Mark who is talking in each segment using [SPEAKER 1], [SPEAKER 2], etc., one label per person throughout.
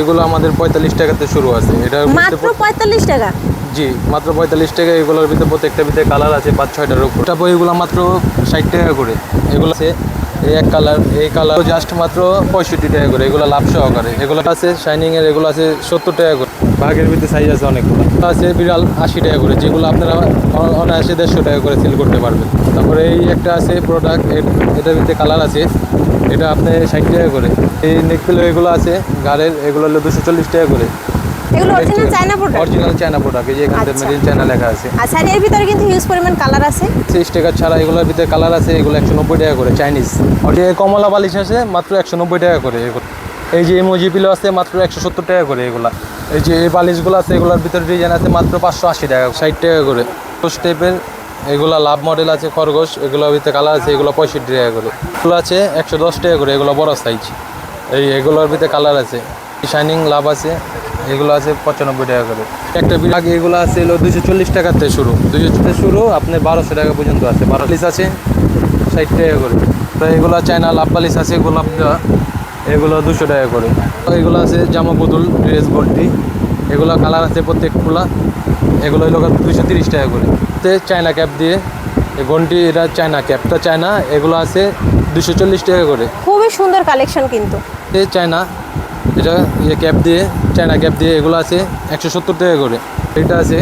[SPEAKER 1] এগুলো আমাদের পঁয়তাল্লিশ টাকাতে শুরু আছে। এটা
[SPEAKER 2] মাত্র পঁয়তাল্লিশ টাকা?
[SPEAKER 1] জি মাত্র পঁয়তাল্লিশ টাকা এগুলোর ভিতরে প্রত্যেকটা ভিতরে কালার আছে পাঁচ ছয়টার উপর তারপর এগুলো মাত্র ষাট টাকা করে। এগুলো আছে এই এক কালার এই কালার জাস্ট মাত্র পঁয়ষট্টি টাকা করে। এগুলো লাভ সহকারে। এগুলো আছে শাইনিং এর এগুলো আছে সত্তর টাকা করে। বাঘের ভিতরে সাইজ আছে অনেকগুলো। আছে বিড়াল আশি টাকা করে। যেগুলো আপনারা অনায়াসে দেড়শো টাকা করে সেল করতে পারবেন। তারপরে এই একটা আছে প্রোডাক্ট এটার ভিতরে কালার আছে। এটা আপনি ষাট টাকা করে। এই নেকপিলো এগুলো আছে গাড়ের এগুলো হলো দুশো চল্লিশ টাকা করে।
[SPEAKER 2] এগুলো original China product
[SPEAKER 1] original China product এই যে এখান। মেড চায়না লেখা আছে।
[SPEAKER 2] আচ্ছা আর এর ভিতরে কিন্তু হিউজ পরিমাণ কালার আছে?
[SPEAKER 1] সেই স্টিকার ছাড়া এগুলোর ভিতরে কালার আছে এগুলো একশো নব্বই টাকা করে চাইনিজ আর এই কমলা বালিশ আছে মাত্র একশো নব্বই টাকা করে এগুলো। এই যে ইমোজি পিলো আছে মাত্র একশো সত্তর টাকা করে এগুলা। এই যে এই বালিশগুলো আছে এগুলোর ভিতরে ডিজাইন আছে মাত্র পাঁচশো আশি টাকা ষাট টাকা করে। স্টেপের এগুলো লাভ মডেল আছে খরগোশ এগুলোর ভিতরে কালার আছে এগুলো পঁয়ষট্টি টাকা করে। এগুলো আছে একশো দশ টাকা করে এগুলো বড় সাইজ এই এগুলোর ভিতরে কালার আছে। শাইনিং লাভ আছে। এগুলো আছে পঁচানব্বই টাকা করে। একটা বিভাগ এগুলো আছে এলো দুশো চল্লিশ টাকাতে শুরু। দুশো থেকে শুরু আপনার বারোশো টাকা পর্যন্ত আছে। বারো পিস আছে ষাট টাকা করে। তো এগুলো চায়না লাভ বালিশ আছে গোলাপ দেওয়া। এগুলো দুশো টাকা করে। তো এগুলো আছে জামা পুতুল ড্রেস গোল্ডি এগুলো কালার আছে প্রত্যেক প্রত্যেকগুলা এগুলো হলো দুশো তিরিশ টাকা করে। তে চায়না ক্যাপ দিয়ে এই ঘন্টি এটা চায়না ক্যাপটা চায়না এগুলো আছে দুশো চল্লিশ টাকা করে।
[SPEAKER 2] খুবই সুন্দর কালেকশন কিন্তু।
[SPEAKER 1] এ চায়না এটা ইয়ে ক্যাপ দিয়ে চায়না ক্যাপ দিয়ে এগুলো আছে একশো সত্তর টাকা করে। এটা আছে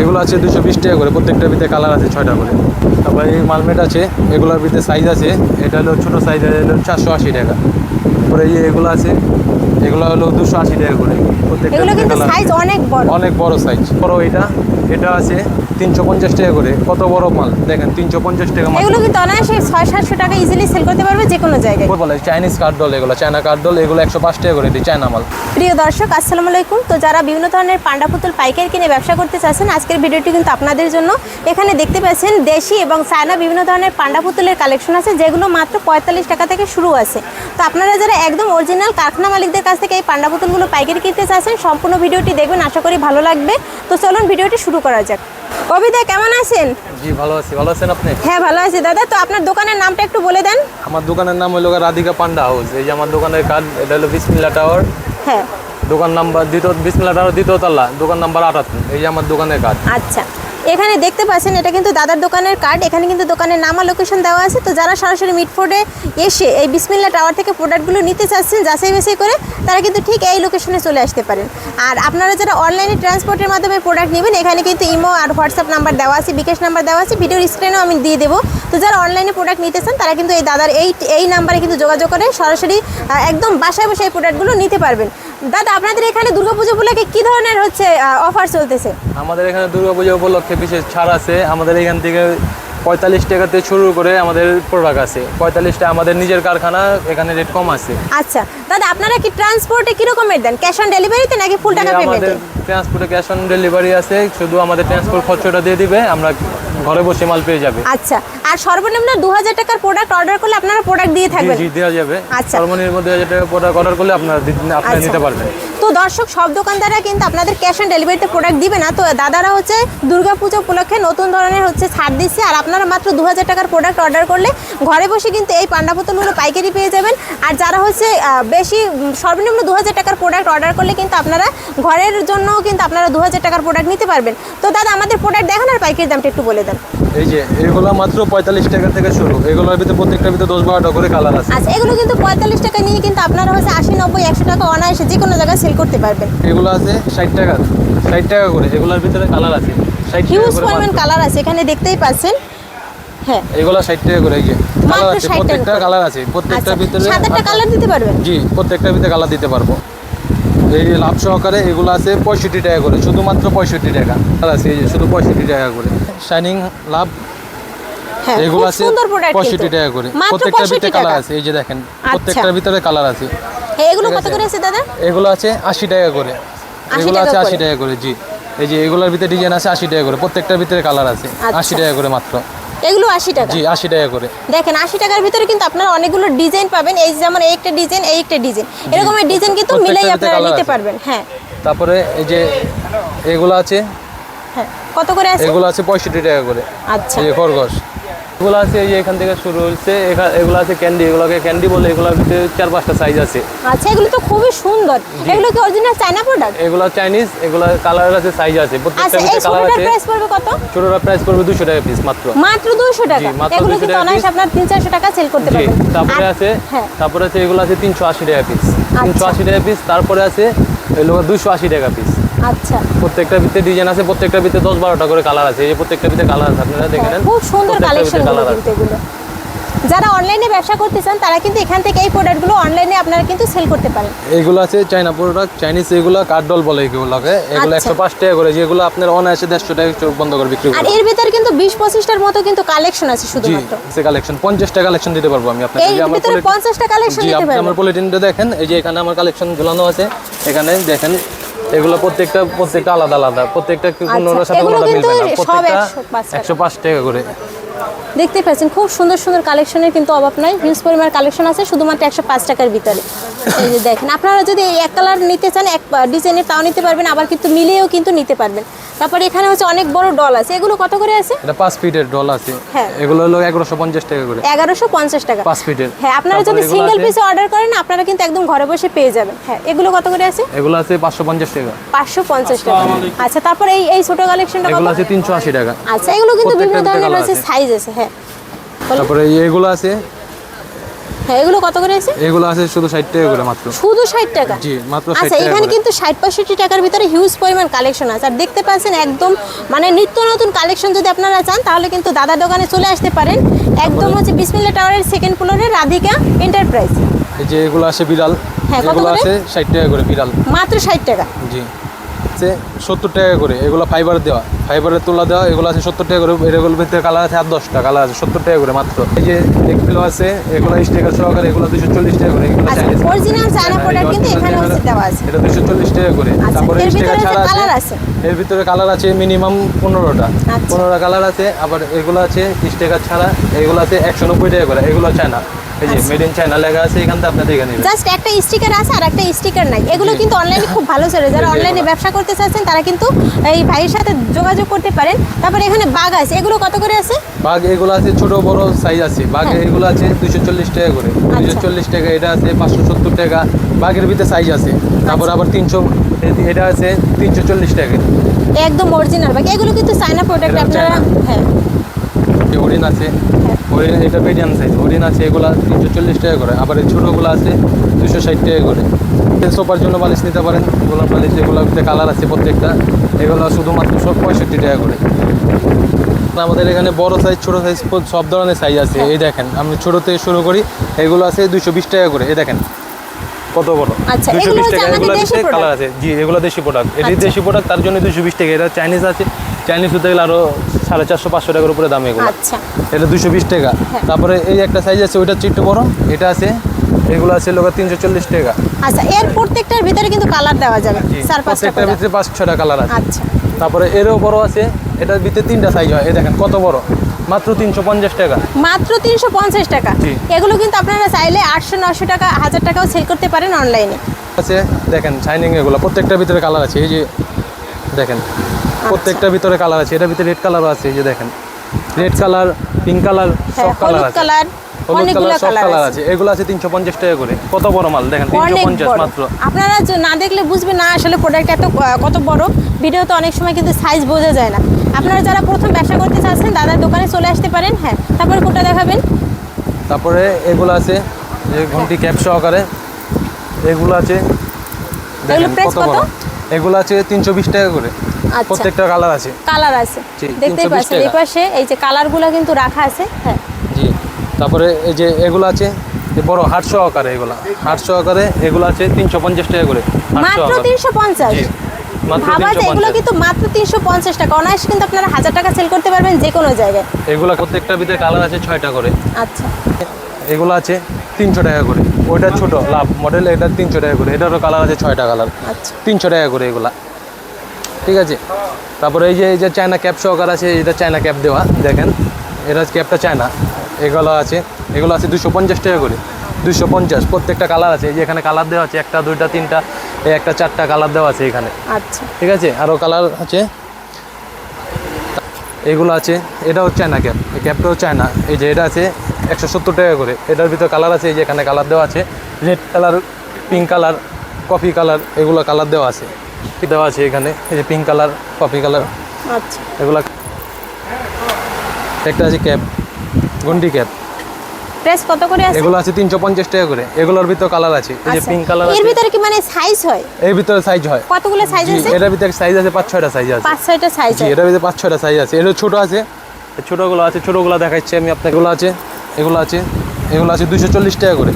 [SPEAKER 1] এগুলো আছে দুশো বিশ টাকা করে প্রত্যেকটার ভিতরে কালার আছে ছয়টা করে। তারপরে এই মালমেট আছে এগুলোর ভিতরে সাইজ আছে এটা হলো ছোটো সাইজ হলো চারশো আশি টাকা। তারপরে ইয়ে এগুলো আছে এগুলো হলো দুশো আশি টাকা করে।
[SPEAKER 2] প্রত্যেকটা অনেক বড়।
[SPEAKER 1] সাইজ বড় এটা এটা আছে তিনশো পঞ্চাশ টাকা করে। কত বড় মাল? দেখেন তিনশো পঞ্চাশ টাকা মাল।
[SPEAKER 2] এগুলো কিন্তু অনায়াসে ছয় সাতশো টাকা ইজিলি সেল করতে পারবে যে কোনো জায়গায়
[SPEAKER 1] বলে চাইনিজ কাঠ ডল এগুলো চায়না কাঠ ডল এগুলো একশো পাঁচ টাকা করে এটি চায়না মাল।
[SPEAKER 2] প্রিয় দর্শক আসসালামু আলাইকুম। তো যারা বিভিন্ন ধরনের পান্ডা পুতুল পাইকারি কিনে ব্যবসা করতে চাচ্ছেন আজকের ভিডিওটি কিন্তু আপনাদের জন্য। এখানে দেখতে পাচ্ছেন দেশি এবং চায়না বিভিন্ন ধরনের পান্ডা পুতুলের কালেকশন আছে যেগুলো মাত্র পঁয়তাল্লিশ টাকা থেকে শুরু আছে। তো আপনারা যারা একদম অরিজিনাল কারখানা মালিকদের কাছ থেকে এই পান্ডা পুতুলগুলো পাইকারি কিনতে চাচ্ছেন সম্পূর্ণ ভিডিওটি দেখবেন আশা করি ভালো লাগবে। তো চলুন ভিডিওটি শুরু করা যাক। অভিদা কেমন আছেন?
[SPEAKER 1] জি ভালো আছি। ভালো আছেন আপনি?
[SPEAKER 2] হ্যাঁ ভালো আছি। দাদা তো আপনার দোকানের নামটা একটু বলে দেন।
[SPEAKER 1] আমার দোকানের নাম হলো রাধিকা পান্ডা হাউস। এই যে আমার দোকানের কার্ড এটা হলো বিসমিল্লা টাওয়ার।
[SPEAKER 2] হ্যাঁ।
[SPEAKER 1] দোকান নাম্বার দ্বিতীয় বিসমিল্লা টাওয়ার দ্বিতীয় তলা দোকান নাম্বার আটাত্তর। এই যে আমার দোকানের কার্ড
[SPEAKER 2] আচ্ছা। এখানে দেখতে পাচ্ছেন, এটা কিন্তু দাদার দোকানের কার্ড এখানে কিন্তু দোকানের নাম লোকেশন দেওয়া আছে। তো যারা সরাসরি মিটফোর্ডে এসে এই বিসমিল্লা টাওয়ার থেকে প্রোডাক্টগুলো নিতে চাচ্ছেন, যাচাই বাছাই করে তারা কিন্তু ঠিক এই লোকেশনে চলে আসতে পারেন। আর আপনারা যারা অনলাইনে ট্রান্সপোর্টের মাধ্যমে প্রোডাক্ট নেবেন, এখানে কিন্তু ইমো আর হোয়াটসঅ্যাপ নাম্বার দেওয়া আছে, বিকাশ নাম্বার দেওয়া আছে। ভিডিওর স্ক্রিনেও আমি দিয়ে দেবো। তো যারা অনলাইনে প্রোডাক্ট নিতে চান, তারা কিন্তু এই দাদার এই এই নাম্বারে কিন্তু যোগাযোগ করে সরাসরি একদম বাসায় বসে এই প্রোডাক্টগুলো নিতে পারবেন। দাদা আপনাদের এখানে দুর্গাপুজো উপলক্ষে কী ধরনের হচ্ছে অফার চলতেছে?
[SPEAKER 1] আমাদের এখানে দুর্গাপূজা উপলক্ষে বিশেষ ছাড় আছে। আমাদের এখান থেকে পঁয়তাল্লিশ টাকাতে শুরু করে আমাদের প্রোডাক্ট আছে। পঁয়তাল্লিশটা আমাদের নিজের কারখানা এখানে রেট কম আছে।
[SPEAKER 2] আচ্ছা দাদা আপনারা কি ট্রান্সপোর্টে কীরকম রেট দেন? ক্যাশ অন ডেলিভারিতে নাকি ফুল টাকা পেমেন্টে
[SPEAKER 1] ট্রান্সপোর্টে ক্যাশ অন ডেলিভারি আছে শুধু আমাদের ট্রান্সপোর্ট খরচটা দিয়ে দিবে আমরা ঘরে বসে মাল পেয়ে যাবে
[SPEAKER 2] আচ্ছা আর সর্বনিম্ন দু হাজার টাকার প্রোডাক্ট অর্ডার করলে আপনারা প্রোডাক্ট দিয়ে থাকবেন
[SPEAKER 1] জি দেওয়া যাবে
[SPEAKER 2] আচ্ছা।
[SPEAKER 1] সর্বনিম্ন দুই হাজার টাকা প্রোডাক্ট অর্ডার করলে আপনারা আপনারা
[SPEAKER 2] আচ্ছা।
[SPEAKER 1] নিতে পারবেন
[SPEAKER 2] দর্শক সব দোকানদাররা কিন্তু আপনাদের ক্যাশ অন ডেলিভারিতে প্রোডাক্ট দিবে না। তো দাদারা হচ্ছে দুর্গাপুজো উপলক্ষে নতুন ধরনের হচ্ছে ছাড় দিচ্ছে। আর আপনারা মাত্র দু হাজার টাকার প্রোডাক্ট অর্ডার করলে ঘরে বসে কিন্তু এই পান্ডা পুতুলগুলো পাইকারি পেয়ে যাবেন। আর যারা হচ্ছে বেশি সর্বনিম্ন দু হাজার টাকার প্রোডাক্ট অর্ডার করলে কিন্তু আপনারা ঘরের জন্যও কিন্তু আপনারা দু হাজার টাকার প্রোডাক্ট নিতে পারবেন। তো দাদা আমাদের প্রোডাক্ট দেখান আর পাইকারি দামটা একটু বলে দেন।
[SPEAKER 1] এই যে এগুলো মাত্র পঁয়তাল্লিশ টাকা থেকে শুরু। এগুলোর ভিতরে ভিতরে দশ বারোটা করে কালার আছে।
[SPEAKER 2] আচ্ছা এগুলো কিন্তু পঁয়তাল্লিশ টাকা নিয়ে কিন্তু আপনারা হচ্ছে আশি নব্বই একশো টাকা অনায়াসে যে কোনো জায়গায় সেল করতে পারবেন
[SPEAKER 1] এগুলো আছে ষাট টাকা। ষাট টাকা করে এগুলোর ভিতরে কালার আছে।
[SPEAKER 2] হিউজ পরিমাণ কালার আছে এখানে দেখতেই পাচ্ছেন। হ্যাঁ।
[SPEAKER 1] এগুলো ষাট টাকা করে এই যে কালার
[SPEAKER 2] মাত্র
[SPEAKER 1] আছে
[SPEAKER 2] 60 টাকা
[SPEAKER 1] প্রত্যেকটা কালার আছে প্রত্যেকটার
[SPEAKER 2] আচ্ছা
[SPEAKER 1] ভিতরে
[SPEAKER 2] সাত আটটা কালার দিতে পারবেন?
[SPEAKER 1] জি প্রত্যেকটার ভিতরে কালার দিতে পারব। এই লাভ সহকারে এগুলো আছে পঁয়ষট্টি টাকা করে শুধুমাত্র পঁয়ষট্টি টাকা। কালার আছে এই যে শুধু পঁয়ষট্টি টাকা করে। শাইনিং লাভ
[SPEAKER 2] হ্যাঁ
[SPEAKER 1] এগুলো আছে পঁয়ষট্টি টাকা করে।
[SPEAKER 2] মাত্র
[SPEAKER 1] প্রত্যেকটার ভিতরে কালার আছে এই যে দেখেন
[SPEAKER 2] আচ্ছা।
[SPEAKER 1] প্রত্যেকটার ভিতরে কালার আছে।
[SPEAKER 2] এগুলো কত করে আছে দাদা?
[SPEAKER 1] এগুলো আছে আশি টাকা করে।
[SPEAKER 2] 80
[SPEAKER 1] এগুলো আছে আশি। টাকা করে জি। এই যে এগুলোর ভিতরে ডিজাইন আছে আশি টাকা করে প্রত্যেকটার ভিতরে কালার আছে
[SPEAKER 2] আচ্ছা।
[SPEAKER 1] আশি টাকা করে মাত্র।
[SPEAKER 2] এগুলো আশি টাকা?
[SPEAKER 1] জি আশি টাকা করে।
[SPEAKER 2] দেখেন আশি টাকার ভিতরে কিন্তু আপনারা অনেকগুলো ডিজাইন পাবেন এই যেমন এই একটা ডিজাইন এই একটা ডিজাইন। এরকমের ডিজাইন কিন্তু মিলেই আপনারা নিতে পারবেন হ্যাঁ।
[SPEAKER 1] তারপরে এই যে এগুলো আছে
[SPEAKER 2] হ্যাঁ। কত করে আছে?
[SPEAKER 1] এগুলো আছে পঁয়ষট্টি টাকা করে।
[SPEAKER 2] আচ্ছা।
[SPEAKER 1] এই খরগোশ। এগুলো আছে এই এখান থেকে শুরু হচ্ছে এগুলো আছে ক্যান্ডি এগুলোকে ক্যান্ডি বলে এগুলোর ভিতরে চার পাঁচটা সাইজ আছে।
[SPEAKER 2] আচ্ছা এগুলো তো খুবই সুন্দর। এগুলো কি অরিজিনাল চায়না প্রোডাক্ট
[SPEAKER 1] এগুলো চাইনিজ এগুলো কালার আছে সাইজ আছে প্রত্যেকটা
[SPEAKER 2] আচ্ছা
[SPEAKER 1] ভিতরে কালার আছে।
[SPEAKER 2] প্রাইস পড়বে কত?
[SPEAKER 1] ছোটরা প্রাইস পড়বে দুশো টাকা পিস মাত্র।
[SPEAKER 2] মাত্র দুশো টাকা।
[SPEAKER 1] মাত্র
[SPEAKER 2] এগুলো
[SPEAKER 1] 200
[SPEAKER 2] কিন্তু অনায়াসে আপনার তিন চারশো টাকা সেল করতে পারবেন?
[SPEAKER 1] তারপরে আছে
[SPEAKER 2] হ্যাঁ।
[SPEAKER 1] তারপরে আছে এগুলো আছে তিনশো আশি টাকা পিস তিনশো আশি টাকা পিস তারপরে আছে এগুলো দুশো আশি টাকা পিস
[SPEAKER 2] আচ্ছা।
[SPEAKER 1] প্রত্যেকটা ভিতরে ডিজাইন আছে প্রত্যেকটা ভিতরে দশ বারোটা করে কালার আছে। এই যে প্রত্যেকটা ভিতরে কালার আছে আপনারা দেখে নেন।
[SPEAKER 2] খুব সুন্দর কালেকশন। এগুলো। যারা অনলাইনে ব্যবসা করতে চান তারা কিন্তু এখান থেকে এই প্রোডাক্টগুলো অনলাইনে আপনারা কিন্তু সেল করতে পারেন।
[SPEAKER 1] এগুলো আছে চাইনা প্রোডাক্ট চাইনিজ এগুলো কাঠডল বলে এগুলোকে। এগুলো
[SPEAKER 2] আচ্ছা।
[SPEAKER 1] একশো পাঁচ টাকা করে যেগুলো আপনার অনায়াসে দেড়শো টাকা চোখ বন্ধ করে বিক্রি
[SPEAKER 2] আর
[SPEAKER 1] করে
[SPEAKER 2] এর ভিতরে কিন্তু বিশ পঁচিশটার মতো কিন্তু কালেকশন আছে শুধুমাত্র।
[SPEAKER 1] সে কালেকশন পঞ্চাশটা কালেকশন দিতে পারব আমি আপনাকে
[SPEAKER 2] এই ভিতরে পঞ্চাশটা কালেকশন দিতে
[SPEAKER 1] আপনি আমার পলিটিনটা দেখেন এই যে এখানে আমার কালেকশন ঝুলানো আছে। এখানে দেখেন এগুলো প্রত্যেকটা প্রত্যেকটা আলাদা আলাদা। প্রত্যেকটা কোনোর সাথে
[SPEAKER 2] আচ্ছা, এগুলো
[SPEAKER 1] কোনোটা মিলবে না। প্রত্যেকটা
[SPEAKER 2] 105 টাকা।
[SPEAKER 1] একশো পাঁচ টাকা করে।
[SPEAKER 2] দেখতে পাচ্ছেন খুব সুন্দর সুন্দর কালেকশনের কিন্তু অভাব নাই। হিউজ পরিমাণ কালেকশন আছে শুধুমাত্র একশো পাঁচ টাকার ভিতরে। এই যে দেখেন আপনারা যদি এক কালার নিতে চান এক ডিজাইনের তাও নিতে পারবেন আবার কিন্তু মিলিয়েও কিন্তু নিতে পারবেন। তারপরে এখানে হচ্ছে অনেক বড় ডল আছে। এগুলো কত করে আছে?
[SPEAKER 1] এটা পাঁচ ফিটের ডল আছে।
[SPEAKER 2] হ্যাঁ।
[SPEAKER 1] এগুলো হলো এগারোশো পঞ্চাশ টাকা করে।
[SPEAKER 2] এগারোশো পঞ্চাশ টাকা।
[SPEAKER 1] পাঁচ ফিটের।
[SPEAKER 2] হ্যাঁ আপনারা যদি সিঙ্গেল পিসে অর্ডার করেন আপনারা কিন্তু একদম ঘরে বসে পেয়ে যাবেন। হ্যাঁ এগুলো কত করে আছে?
[SPEAKER 1] এগুলো আছে পাঁচশো পঞ্চাশ টাকা।
[SPEAKER 2] পাঁচশো পঞ্চাশ টাকা। আচ্ছা তারপরে এই এই ছোট কালেকশনটা কত
[SPEAKER 1] এগুলো আছে তিনশো আশি টাকা।
[SPEAKER 2] আচ্ছা এগুলো কিন্তু বিভিন্ন ধরনের
[SPEAKER 1] আছে।
[SPEAKER 2] সাইজ আছে হ্যাঁ।
[SPEAKER 1] তারপরে এই এগুলো আছে
[SPEAKER 2] হ্যাঁ এগুলো কত করে আছে?
[SPEAKER 1] এগুলো আছে শুধু ষাট টাকা করে মাত্র।
[SPEAKER 2] শুধু ষাট টাকা?
[SPEAKER 1] জি মাত্র ষাট
[SPEAKER 2] আচ্ছা এখানে কিন্তু ষাট পঁয়ষট্টি টাকার ভিতরে হিউজ পরিমাণ কালেকশন আছে। আর দেখতে পাচ্ছেন একদম মানে নিত্য নতুন কালেকশন যদি আপনারা চান তাহলে কিন্তু দাদার দোকানে চলে আসতে পারেন। একদম হচ্ছে বিসমিল্লা টাওয়ারের সেকেন্ড ফ্লোরে রাধিকা এন্টারপ্রাইজ
[SPEAKER 1] এই যে এগুলো আছে বিড়াল
[SPEAKER 2] হ্যাঁ, কত
[SPEAKER 1] এগুলো
[SPEAKER 2] করে?
[SPEAKER 1] আছে ষাট টাকা করে বিড়াল।
[SPEAKER 2] মাত্র ষাট টাকা।
[SPEAKER 1] জি। আছে সত্তর টাকা করে এগুলো ফাইবার দেওয়া। ফাইবারের তোলা দেওয়া এগুলো আছে সত্তর টাকা করে এগুলোর ভিতরে কালার আছে আর দশটা কালার আছে সত্তর টাকা করে মাত্র। এই যে এগুলো আছে এগুলো স্টিকার সহকারে এগুলো দুশো চল্লিশ টাকা করে এগুলো
[SPEAKER 2] আচ্ছা
[SPEAKER 1] এগুলো এটা দুশো চল্লিশ টাকা করে।
[SPEAKER 2] আচ্ছা,
[SPEAKER 1] তারপরে স্টিকার ছাড়া আছে? এর ভিতরে কালার আছে মিনিমাম পনেরোটা।
[SPEAKER 2] আচ্ছা।
[SPEAKER 1] পনেরোটা কালার আছে আবার এগুলো আছে স্টিকার ছাড়া এগুলো আছে একশো নব্বই টাকা করে এগুলো চায়না এই যে
[SPEAKER 2] আচ্ছা।
[SPEAKER 1] মেড ইন চায়না লেখা আছে এখান থেকে দেখে নেবেন।
[SPEAKER 2] জাস্ট একটা স্টিকার আছে আর একটা স্টিকার নাই। এগুলো কিন্তু অনলাইনে খুব ভালো চলে যারা অনলাইনে ব্যবসা করতে চাচ্ছেন তারা কিন্তু এই ভাইয়ের সাথে যোগাযোগ করতে পারেন। তারপরে এখানে বাঘ আছে। এগুলো কত করে আছে?
[SPEAKER 1] বাঘ এগুলো আছে ছোট বড় সাইজ আছে। বাঘ
[SPEAKER 2] হ্যাঁ।
[SPEAKER 1] এগুলো আছে দুইশো চল্লিশ টাকা করে। দুইশো চল্লিশ টাকা এটা আছে পাঁচশো সত্তর টাকা। বাঘের ভিতরে সাইজ আছে। তারপর
[SPEAKER 2] আচ্ছা।
[SPEAKER 1] আবার তিনশো এটা আছে তিনশো চল্লিশ টাকা
[SPEAKER 2] একদম অরিজিনাল বাঘ। এগুলো কিন্তু চায়না প্রোডাক্ট আপনারা হ্যাঁ।
[SPEAKER 1] আছে।
[SPEAKER 2] হ্যাঁ।
[SPEAKER 1] হরিণ এটা মিডিয়াম সাইজ হরিণ আছে এগুলো তিনশো চল্লিশ টাকা করে আবার এই ছোটোগুলো আছে দুশো ষাট টাকা করে। সোপার জন্য বালিশ নিতে পারেন গোলাম বালিশ এগুলোর ভিতরে কালার আছে প্রত্যেকটা এগুলো শুধুমাত্র সব পঁয়ষট্টি টাকা করে। আমাদের এখানে বড় সাইজ ছোট সাইজ সব ধরনের সাইজ আছে এই দেখেন আমি ছোট থেকে শুরু করি এগুলো আছে দুশো বিশ টাকা করে এই দেখেন। কত বড়?
[SPEAKER 2] দুশো
[SPEAKER 1] বিশ টাকা এগুলো
[SPEAKER 2] দেশি
[SPEAKER 1] কালার আছে জি এগুলো দেশি প্রোডাক্ট এটি
[SPEAKER 2] আচ্ছা।
[SPEAKER 1] দেশি প্রোডাক্ট তার জন্য দুশো বিশ টাকা এটা চাইনিজ আছে। চাইনিজ হতে গেলে আরও সাড়ে চারশো পাঁচশো টাকার উপরে দাম এগুলো।
[SPEAKER 2] আচ্ছা।
[SPEAKER 1] এটা দুশো বিশ টাকা।
[SPEAKER 2] হ্যাঁ।
[SPEAKER 1] তারপরে এই একটা সাইজ আছে ওইটা একটু বড় এটা আছে এগুলো আছে লোক তিনশো চল্লিশ টাকা।
[SPEAKER 2] আচ্ছা এর প্রত্যেকটার ভিতরে কিন্তু কালার দেওয়া যাবে চার
[SPEAKER 1] প্রত্যেকটার ভিতরে পাঁচ ছটা কালার আছে।
[SPEAKER 2] আচ্ছা।
[SPEAKER 1] তারপরে এরও বড় আছে এটার ভিতরে তিনটা সাইজ হয় এই দেখেন কত বড়। মাত্র তিনশো পঞ্চাশ টাকা।
[SPEAKER 2] মাত্র তিনশো পঞ্চাশ টাকা। এগুলো কিন্তু আপনারা চাইলে আটশো নশো টাকা হাজার টাকাও সেল করতে পারেন অনলাইনে
[SPEAKER 1] আছে দেখেন শাইনিং এগুলো প্রত্যেকটার ভিতরে কালার আছে এই যে দেখেন। প্রত্যেকটার ভিতরে কালার আছে। এটার ভিতরে রেড কালারও আছে এই যে দেখেন। রেড কালার পিঙ্ক কালার সব কালার আছে।
[SPEAKER 2] কালার
[SPEAKER 1] হলুদ কালার সব
[SPEAKER 2] কালার
[SPEAKER 1] কালার
[SPEAKER 2] আছে।
[SPEAKER 1] এগুলো আছে তিনশো পঞ্চাশ টাকা করে। কত বড় মাল? দেখেন তিনশো পঞ্চাশ মাত্র।
[SPEAKER 2] আপনারা না দেখলে বুঝবেন না আসলে প্রোডাক্ট এত কত বড়। ভিডিওতে অনেক সময় কিন্তু সাইজ বোঝা যায় না। আপনারা যারা প্রথম ব্যবসা করতে চাচ্ছেন দাদার দোকানে চলে আসতে পারেন। হ্যাঁ তারপরে কোনটা দেখাবেন?
[SPEAKER 1] তারপরে এগুলো আছে যে ঘন্টি ক্যাপ সহকারে। এগুলো আছে এগুলো আছে তিনশো বিশ টাকা করে।
[SPEAKER 2] আচ্ছা
[SPEAKER 1] প্রত্যেকটা কালার আছে?
[SPEAKER 2] কালার আছে। দেখতেই পাচ্ছেন এই পাশে এই যে কালারগুলো কিন্তু রাখা আছে হ্যাঁ।
[SPEAKER 1] জি তারপরে এই যে এগুলো আছে বড় হাট সহকারে এগুলো। হাট আকারে এগুলো আছে তিনশো পঞ্চাশ টাকা করে
[SPEAKER 2] মাত্র। তিনশো পঞ্চাশ?
[SPEAKER 1] জি
[SPEAKER 2] ভাবা যায় এগুলো কিন্তু মাত্র তিনশো পঞ্চাশ টাকা। অনায়াসে কিন্তু আপনারা হাজার টাকা সেল করতে পারবেন যে কোনো জায়গায়।
[SPEAKER 1] এগুলো প্রত্যেকটার ভিতরে কালার আছে ছয়টা করে।
[SPEAKER 2] আচ্ছা।
[SPEAKER 1] এগুলো আছে তিনশো টাকা করে। ওইটা ছোট লাভ মডেল এটা তিনশো টাকা করে। এটারও কালার আছে ছয়টা কালার।
[SPEAKER 2] আচ্ছা।
[SPEAKER 1] তিনশো টাকা করে এগুলা। ঠিক আছে? তারপরে এই যে এই যে চায়না ক্যাপ সহকার আছে এটা চায়না ক্যাপ দেওয়া দেখেন। এটা ক্যাপটা চায়না এগুলো আছে এগুলো আছে দুশো পঞ্চাশ টাকা করে দুশো পঞ্চাশ প্রত্যেকটা কালার আছে। এই যে এখানে কালার দেওয়া আছে একটা দুইটা তিনটা এই একটা চারটা কালার দেওয়া আছে এখানে।
[SPEAKER 2] আচ্ছা।
[SPEAKER 1] ঠিক আছে? আরও কালার আছে। এগুলো আছে এটাও চায়না ক্যাপ এই ক্যাপটাও চায়না এই যে এটা আছে একশো সত্তর টাকা করে। এটার ভিতরে কালার আছে এই যে এখানে কালার দেওয়া আছে red colour pink colour coffee colour এগুলো কালার দেওয়া আছে। দেওয়া আছে এখানে এই যে পিঙ্ক কালার কফি কালার
[SPEAKER 2] আচ্ছা।
[SPEAKER 1] এগুলা একটা আছে ক্যাপ গন্ডি ক্যাপ
[SPEAKER 2] প্রাইস কত করে আছে?
[SPEAKER 1] এগুলো আছে তিনশো পঞ্চাশ টাকা করে। এগুলোর ভিতরে কালার আছে। এই যে
[SPEAKER 2] আচ্ছা।
[SPEAKER 1] পিঙ্ক কালারের
[SPEAKER 2] ভিতরে কি মানে সাইজ হয়?
[SPEAKER 1] এর ভিতরে সাইজ হয়।
[SPEAKER 2] কতগুলো সাইজ আছে?
[SPEAKER 1] এটার ভিতরে সাইজ আছে পাঁচ ছয়টা সাইজ আছে।
[SPEAKER 2] পাঁচ ছয়টা সাইজ
[SPEAKER 1] জি এটার ভিতরে পাঁচ ছয়টা সাইজ আছে। এটা ছোটো আছে। ছোটোগুলো আছে ছোটোগুলো দেখাচ্ছি আমি আপনাকে। এগুলো আছে এগুলো আছে এগুলো আছে দুশো চল্লিশ টাকা করে।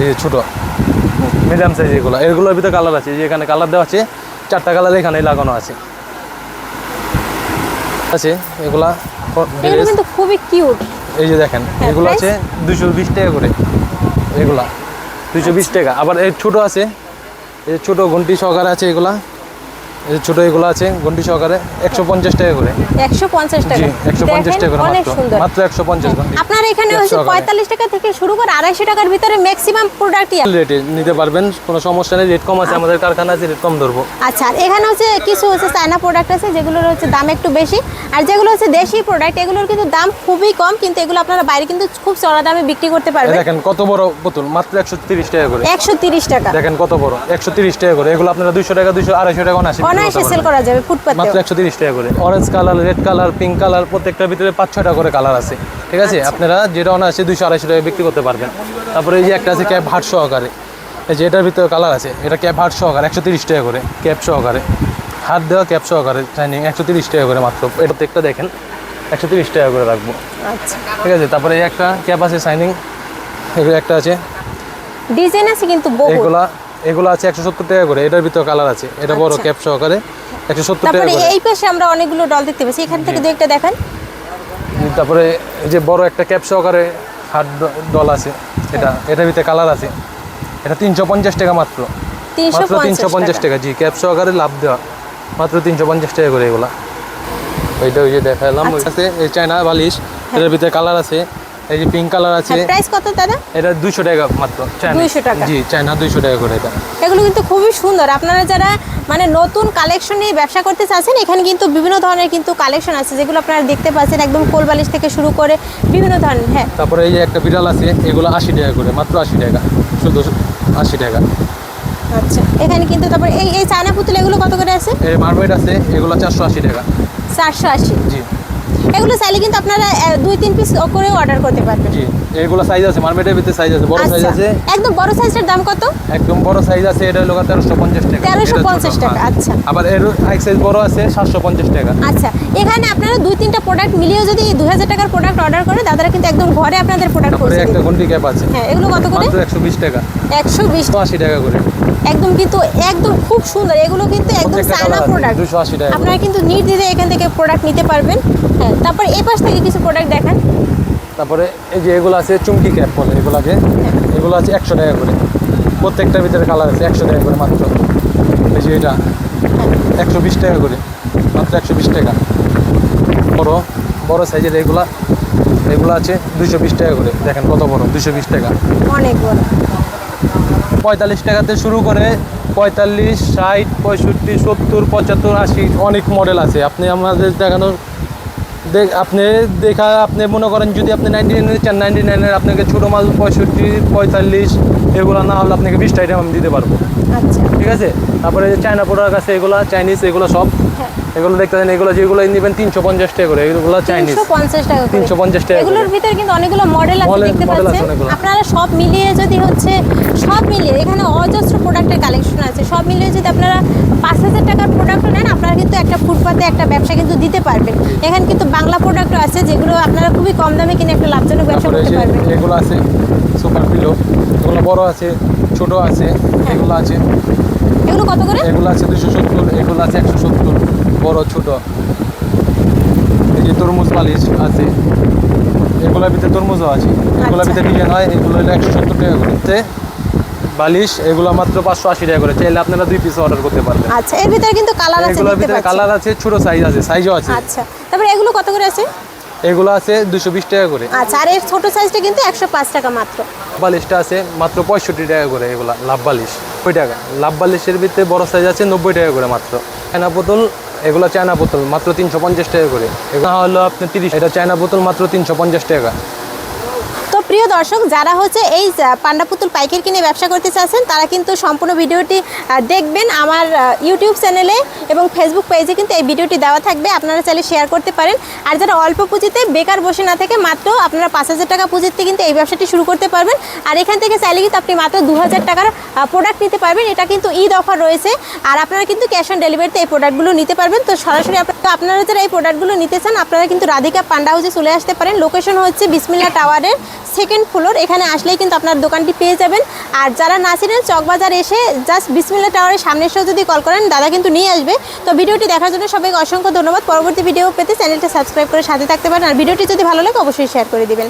[SPEAKER 1] এই যে ছোটো। মিডিয়াম সাইজ এগুলো। এগুলোর ভিতরে কালার আছে এই যে এখানে কালার দেওয়া আছে চারটা কালার এখানে লাগানো আছে। আছে এগুলা
[SPEAKER 2] কিন্তু খুবই কিউট
[SPEAKER 1] এই যে দেখেন
[SPEAKER 2] হ্যাঁ,
[SPEAKER 1] এগুলো আছে দুশো বিশ টাকা করে। এগুলা দুশো বিশ টাকা। আবার এই ছোটো আছে এই ছোটো ঘন্টি সহকারে আছে এগুলা। এই ছোটো এগুলো আছে ঘন্টি সহকারে একশো পঞ্চাশ টাকা করে।
[SPEAKER 2] একশো পঞ্চাশ টাকা।
[SPEAKER 1] জি একশো পঞ্চাশ
[SPEAKER 2] দেখেন,
[SPEAKER 1] টাকা করে
[SPEAKER 2] অনেক
[SPEAKER 1] মাত্র
[SPEAKER 2] সুন্দর।
[SPEAKER 1] মাত্র একশো পঞ্চাশ ঘন্টি
[SPEAKER 2] আপনার এখানে হচ্ছে
[SPEAKER 1] টাকা।
[SPEAKER 2] পঁয়তাল্লিশ টাকা থেকে শুরু করে আড়াইশো টাকার ভিতরে ম্যাক্সিমাম প্রোডাক্টই
[SPEAKER 1] রেটে নিতে পারবেন কোনো সমস্যা নেই রেট কম আছে আমাদের কারখানা আছে রেট কম ধরবো।
[SPEAKER 2] আচ্ছা এখানে হচ্ছে কিছু হচ্ছে চায়না প্রোডাক্ট আছে যেগুলোর হচ্ছে দাম একটু বেশি। আর যেগুলো হচ্ছে দেশি প্রোডাক্ট এগুলোর কিন্তু দাম খুবই কম কিন্তু এগুলো আপনারা বাইরে কিন্তু খুব চড়া দামে বিক্রি করতে পারবেন।
[SPEAKER 1] দেখেন কত বড় বোতল মাত্র একশো তিরিশ টাকা করে।
[SPEAKER 2] একশো তিরিশ টাকা।
[SPEAKER 1] দেখেন কত বড় একশো তিরিশ টাকা করে। এগুলো আপনারা দুশো টাকা দুশো আড়াইশো টাকা করতে
[SPEAKER 2] অনায়াসে সেল করা যাবে ফুটপাতে
[SPEAKER 1] মাত্র একশো তিরিশ টাকা করে। Orange colour red colour pink colour প্রত্যেকটার ভিতরে পাঁচ ছয়টা করে কালার আছে। ঠিক আছে?
[SPEAKER 2] আচ্ছা।
[SPEAKER 1] আপনারা যেটা অনায়াসে দুশো আড়াইশো টাকা বিক্রি করতে পারবেন। তারপরে এই যে একটা আছে ক্যাপ হাট সহকারে। এই যে এটার ভিতরে কালার আছে এটা ক্যাপ হাট সহকারে একশো তিরিশ টাকা করে ক্যাপ সহকারে। হাত দেওয়া ক্যাপ সহকারে একশো তিরিশ টাকা করে মাত্র। এটা প্রত্যেকটা দেখেন একশো তিরিশ টাকা করে রাখব।
[SPEAKER 2] আচ্ছা।
[SPEAKER 1] ঠিক আছে? তারপরে এই একটা ক্যাপ আছে শাইনিং এগুলো একটা আছে।
[SPEAKER 2] ডিজাইন আছে কিন্তু বহু
[SPEAKER 1] এগুলা এগুলো আছে একশো সত্তর টাকা করে। এটার ভিতরে কালার আছে। এটা বড়
[SPEAKER 2] আচ্ছা।
[SPEAKER 1] ক্যাপ সহকারে একশো সত্তর টাকা করে।
[SPEAKER 2] এই পাশে আমরা অনেকগুলো ডল দেখতে পাচ্ছি। এখান থেকে দু একটা দেখান।
[SPEAKER 1] তারপরে এই যে বড় একটা ক্যাপ সহকারে হাট ডল আছে। এটা এটার ভিতরে কালার আছে। এটা তিনশো পঞ্চাশ টাকা মাত্র। মাত্র তিনশো পঞ্চাশ টাকা। জি ক্যাপ সহকারে লাভ দেওয়া। মাত্র তিনশো পঞ্চাশ টাকা করে এগুলা। ওইটা ওই যে দেখালাম
[SPEAKER 2] আচ্ছা।
[SPEAKER 1] আছে এই চায়না বালিশ। এটার ভিতরে কালার আছে। এই যে পিঙ্ক কালার আছে
[SPEAKER 2] প্রাইস কত দাদা?
[SPEAKER 1] এটা দুইশো টাকা মাত্র চায়না
[SPEAKER 2] 200 টাকা।
[SPEAKER 1] জি চায়না দুইশো টাকা করে এটা।
[SPEAKER 2] এগুলো কিন্তু খুবই সুন্দর। আপনারা যারা মানে নতুন কালেকশন নিয়ে ব্যবসা করতে চাচ্ছেন এখানে কিন্তু বিভিন্ন ধরনের কিন্তু কালেকশন আছে যেগুলো আপনারা দেখতে পাচ্ছেন একদম কোল বালিশ থেকে শুরু করে বিভিন্ন ধরনের হ্যাঁ।
[SPEAKER 1] তারপরে এই যে একটা বিড়াল আছে এগুলো আশি টাকা করে মাত্র আশি টাকা শুধু আশি টাকা।
[SPEAKER 2] আচ্ছা এখানে কিন্তু তারপর এই এই চায়না পুতুল এগুলো কত করে আছে?
[SPEAKER 1] এই মার্বেট আছে এগুলো চারশো আশি টাকা।
[SPEAKER 2] চারশো আশি।
[SPEAKER 1] জি।
[SPEAKER 2] এগুলো চাইলে কিন্তু আপনারা দুই তিন পিস করে অর্ডার করতে পারবেন।
[SPEAKER 1] জি এগুলো সাইজ আছে মার্কেটের ভিতরে সাইজ আছে বড় সাইজ
[SPEAKER 2] আচ্ছা।
[SPEAKER 1] আছে।
[SPEAKER 2] একদম বড় সাইজের দাম কত?
[SPEAKER 1] একদম বড় সাইজ আছে এটা হলো তেরোশো পঞ্চাশ টাকা।
[SPEAKER 2] 1350
[SPEAKER 1] এটা
[SPEAKER 2] টাকা। আচ্ছা।
[SPEAKER 1] আবার এর এক সাইজ বড় আছে সাতশো পঞ্চাশ টাকা।
[SPEAKER 2] আচ্ছা এখানে আপনারা দুই তিনটা প্রোডাক্ট মিলিয়ে যদি দুই হাজার টাকার প্রোডাক্ট অর্ডার করে দাদারা কিন্তু একদম ঘরে আপনাদের প্রোডাক্ট পৌঁছে
[SPEAKER 1] একটা ঘন্টি ক্যাপ আছে।
[SPEAKER 2] হ্যাঁ এগুলো কত করে?
[SPEAKER 1] মাত্র একশো বিশ টাকা।
[SPEAKER 2] একশো বিশ।
[SPEAKER 1] তো আশি টাকা করে।
[SPEAKER 2] একদম কিন্তু একদম খুব সুন্দর। এগুলো কিন্তু একদম চায়না প্রোডাক্ট
[SPEAKER 1] দুশো আশি টাকা
[SPEAKER 2] আপনারা কিন্তু নির্দ্বিধায় এখান থেকে প্রোডাক্ট নিতে পারবেন। হ্যাঁ তারপর এই পাশ থেকে কিছু প্রোডাক্ট দেখান।
[SPEAKER 1] তারপরে এই যে এগুলো আছে চুমকি ক্যাপ বলে এগুলো আছে এগুলো আছে একশো টাকা করে। প্রত্যেকটার ভিতরে কালার আছে একশো টাকা করে মাত্র। এই যে এটা একশো বিশ টাকা করে মাত্র একশো বিশ টাকা। বড় বড় সাইজের এগুলা এগুলো আছে দুশো বিশ টাকা করে। দেখেন কত বড় দুশো বিশ টাকা।
[SPEAKER 2] অনেক বড়।
[SPEAKER 1] পঁয়তাল্লিশ টাকাতে শুরু করে পঁয়তাল্লিশ ষাট পঁয়ষট্টি সত্তর পঁচাত্তর আশি অনেক মডেল আছে। আপনি আমাদের দেখানোর দেখ আপনি দেখা আপনি মনে করেন যদি আপনি নাইনটি নাইনের চান নাইনটি নাইনের আপনাকে ছোটো মাল পঁয়ষট্টি পঁয়তাল্লিশ এগুলো না হলে আপনাকে বিশটা আইটেম আমি দিতে পারব।
[SPEAKER 2] আচ্ছা।
[SPEAKER 1] ঠিক আছে? তারপরে যে চায়না প্রোডাক্ট আছে এগুলো চাইনিজ এগুলো সব। এগুলো দেখতে পাচ্ছেন এগুলো যেগুলো নেবেন তিনশো পঞ্চাশ টাকা করে এগুলো চাইনিজ
[SPEAKER 2] তিনশো পঞ্চাশ টাকা করে।
[SPEAKER 1] 350 টাকা
[SPEAKER 2] এগুলোর ভিতরে কিন্তু অনেকগুলো মডেল আছে দেখতে পাচ্ছেন? আপনারা সব মিলিয়ে যদি হচ্ছে সব মিলিয়ে এখানে অজস্র প্রোডাক্টের কালেকশন আছে। সব মিলিয়ে যদি আপনারা পাঁচ হাজার টাকার প্রোডাক্ট নেন আপনারা কিন্তু একটা ফুটপাতে একটা ব্যবসা কিন্তু দিতে পারবেন। এখানে কিন্তু বাংলা প্রোডাক্টও আছে যেগুলো আপনারা খুবই কম দামে কিনে একটা লাভজনক ব্যবসা করতে পারবেন।
[SPEAKER 1] এগুলো আছে সুপার পিলো এগুলো বড় আছে ছোট আছে এগুলো আছে।
[SPEAKER 2] এগুলো কত করে?
[SPEAKER 1] এগুলো আছে দুশো সত্তর এগুলো আছে একশো সত্তর বড় ছোট। এই যে তরমুজ পালিশ আছে এগুলোর ভিতরে তরমুজও আছে। এগুলোর
[SPEAKER 2] আচ্ছা।
[SPEAKER 1] ভিতরে ডিজাইন হয় এগুলো হলো একশো সত্তর টাকা করে। বালিশ এগুলো মাত্র পাঁচশো আশি টাকা করে। চাইলে আপনারা দুই পিস অর্ডার করতে পারবেন।
[SPEAKER 2] আচ্ছা এর ভিতরে কিন্তু কালার আছে
[SPEAKER 1] এগুলোর ভিতরে কালার আছে ছোট সাইজ আছে সাইজও আছে।
[SPEAKER 2] আচ্ছা তারপরে এগুলো কত করে আছে?
[SPEAKER 1] এগুলো আছে দুশো বিশ টাকা করে।
[SPEAKER 2] আচ্ছা আর এর ছোট সাইজটা কিন্তু একশো পাঁচ টাকা মাত্র।
[SPEAKER 1] বালিশটা আছে মাত্র পঁয়ষট্টি টাকা করে এগুলা লাভ বালিশ নব্বই টাকা? লাভ বালিশের ভিতরে বড় সাইজ আছে নব্বই টাকা করে মাত্র। চায়না বোতল এগুলো চায়না বোতল মাত্র তিনশো পঞ্চাশ টাকা করে। এগুলো হলো আপনার তিরিশ এটা চায়না বোতল মাত্র তিনশো পঞ্চাশ টাকা।
[SPEAKER 2] প্রিয় দর্শক, যারা হচ্ছে এই পান্ডা পুতুল পাইকারি কিনে ব্যবসা করতে চাচ্ছেন, তারা কিন্তু সম্পূর্ণ ভিডিওটি দেখবেন আমার ইউটিউব চ্যানেলে এবং ফেসবুক পেজে কিন্তু এই ভিডিওটি দেওয়া থাকবে। আপনারা চাইলে শেয়ার করতে পারেন। আর যারা অল্প পুঁজিতে বেকার বসে না থেকে মাত্র আপনারা পাঁচ হাজার টাকা পুঁজিতে কিন্তু এই ব্যবসাটি শুরু করতে পারবেন। আর এখান থেকে চাইলে কিন্তু আপনি মাত্র দু হাজার টাকার প্রোডাক্ট নিতে পারবেন। এটা কিন্তু ঈদ অফার রয়েছে। আর আপনারা কিন্তু ক্যাশ অন ডেলিভারিতে এই প্রোডাক্টগুলো নিতে পারবেন। তো সরাসরি আপনারা যারা এই প্রোডাক্টগুলো নিতে চান, আপনারা কিন্তু রাধিকা পান্ডা হাউসে চলে আসতে পারেন। লোকেশন হচ্ছে বিসমিল্লা টাওয়ারের সেকেন্ড ফ্লোর এখানে আসলেই কিন্তু আপনার দোকানটি পেয়ে যাবেন। আর যারা না চিনেন, চকবাজার এসে জাস্ট বিসমিল্লা টাওয়ারের সামনে এসেও যদি কল করেন, দাদা কিন্তু নিয়ে আসবে। তো ভিডিওটি দেখার জন্য সবাইকে অসংখ্য ধন্যবাদ। পরবর্তী ভিডিও পেতে চ্যানেলটা সাবস্ক্রাইব করে সাথে থাকতে পারেন। আর ভিডিওটি যদি ভালো লাগে, অবশ্যই শেয়ার করে দিবেন।